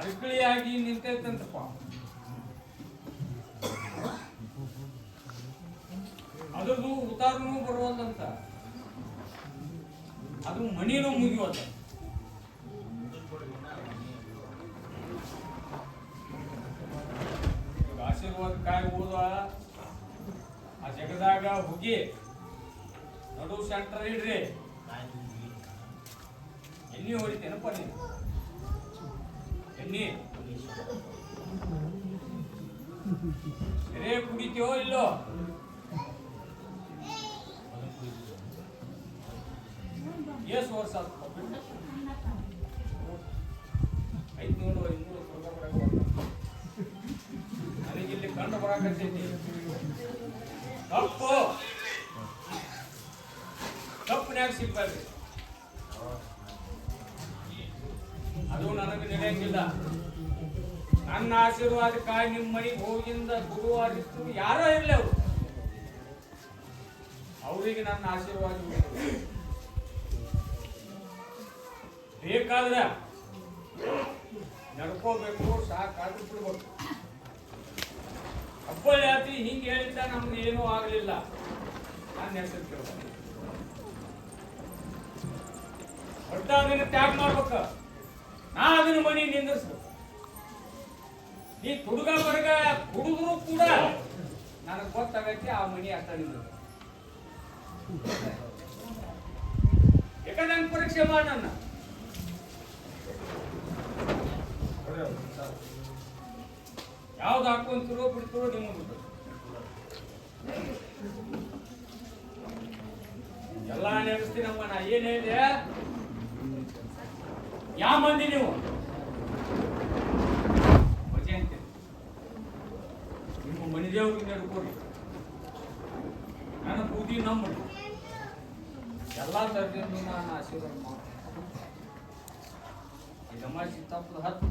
ಅಡ್ಕಳಿಯಾಗಿ ನಿಂತೈತಂತಪ್ಪ. ಅದ್ರದ್ದು ಉತ್ತಾರನೂ ಬರುವಂತ ಅದು ಮಣಿನೂ ಮುಗಿಯೋದ ಆಶೀರ್ವಾದ ಕಾಯ್ ಓದ ಆ ಜಗದಾಗ ಹುಗಿ. ನಡು ಸೆಂಟರ್ ಇಡ್ರಿ. ಎಲ್ಲಿ ಹೊಡಿತೇನಪ್ಪ ನೀನು? ಎಣ್ಣೆ ರೇ ಕುಡಿತೀವೋ ಇಲ್ಲೋ? ಎಷ್ಟು ವರ್ಷ? ಐದ್ನೂರು ಬರ್ತಾವ. ನನಗೆ ಇಲ್ಲಿ ಕಂಡು ಬರಾಕತ್ತೈತಿ. ತಪ್ಪು. ಕಪ್ಪನ್ಯಾಗ ಸಿಗ್ಬಾರ್ದು ಅದು ನನಗೆ ನಡೆಯಂಗಿಲ್ಲ. ನನ್ನ ಆಶೀರ್ವಾದಕ್ಕಾಗಿ ನಿಮ್ಮ ಮನೆಗೆ ಹೋಗಿಂದ ಗುರುವಾರಿತ್ತು ಯಾರೋ ಇರಲಿ ಅವರು. ಅವರಿಗೆ ನನ್ನ ಆಶೀರ್ವಾದ ಬೇಕು. ಬೇಕಾದ್ರೆ ನಡ್ಕೋಬೇಕು ಸಾಕಾಗಿ ಬಿಡ್ಬೇಕು ಹಬ್ಬ ಜಾತಿ ಹಿಂಗೆ ಹೇಳಿದ್ದ ನಮ್ಗೆ ಏನೂ ಆಗಲಿಲ್ಲ. ನನ್ನ ಹೆಸರು ಕೇಳ್ಬೇಕು ಅದನ್ನ ತ್ಯಾಗ ಮಾಡ್ಬೇಕು. ನೀ ಹುಡುಗ ವರ್ಗ ಹುಡುಗರು ಕೂಡ ನನಗೆ ಗೊತ್ತಾಗೈತಿ ಆ ಮನಿ ಅರ್ಥ ನಿಂದಿರ್ಬೇಕು ಯಾಕಂದ್ರೆ ಪರೀಕ್ಷೆ ಮಾಡ ಯಾವ್ದು ಹಾಕೊಂತಿರೋ ಬಿಡ್ತಿರೋ ನಿಮ್ಮ ಬಿಟ್ಟು ಎಲ್ಲ ನೆನೆಸ್ತೀನಮ್ಮ, ನಾ ಏನ್ ಹೇಳಿದೆ? ಯಾವ ಮಂದಿ ನೀವು? ನಿಮ್ಮ ಮನೆ ದೇವ್ರಿಗೆ ನಡ್ಕೊರಿ ನನ್ನ ಬೂದಿ ನಂಬಡಿ ಎಲ್ಲ ತರದಿಂದ ನಾನು ಆಶೀರ್ವಾದ ಮಾಡಿ ಈ ತಮಾಷೆ ತಪ್ಪು ಹತ್ತು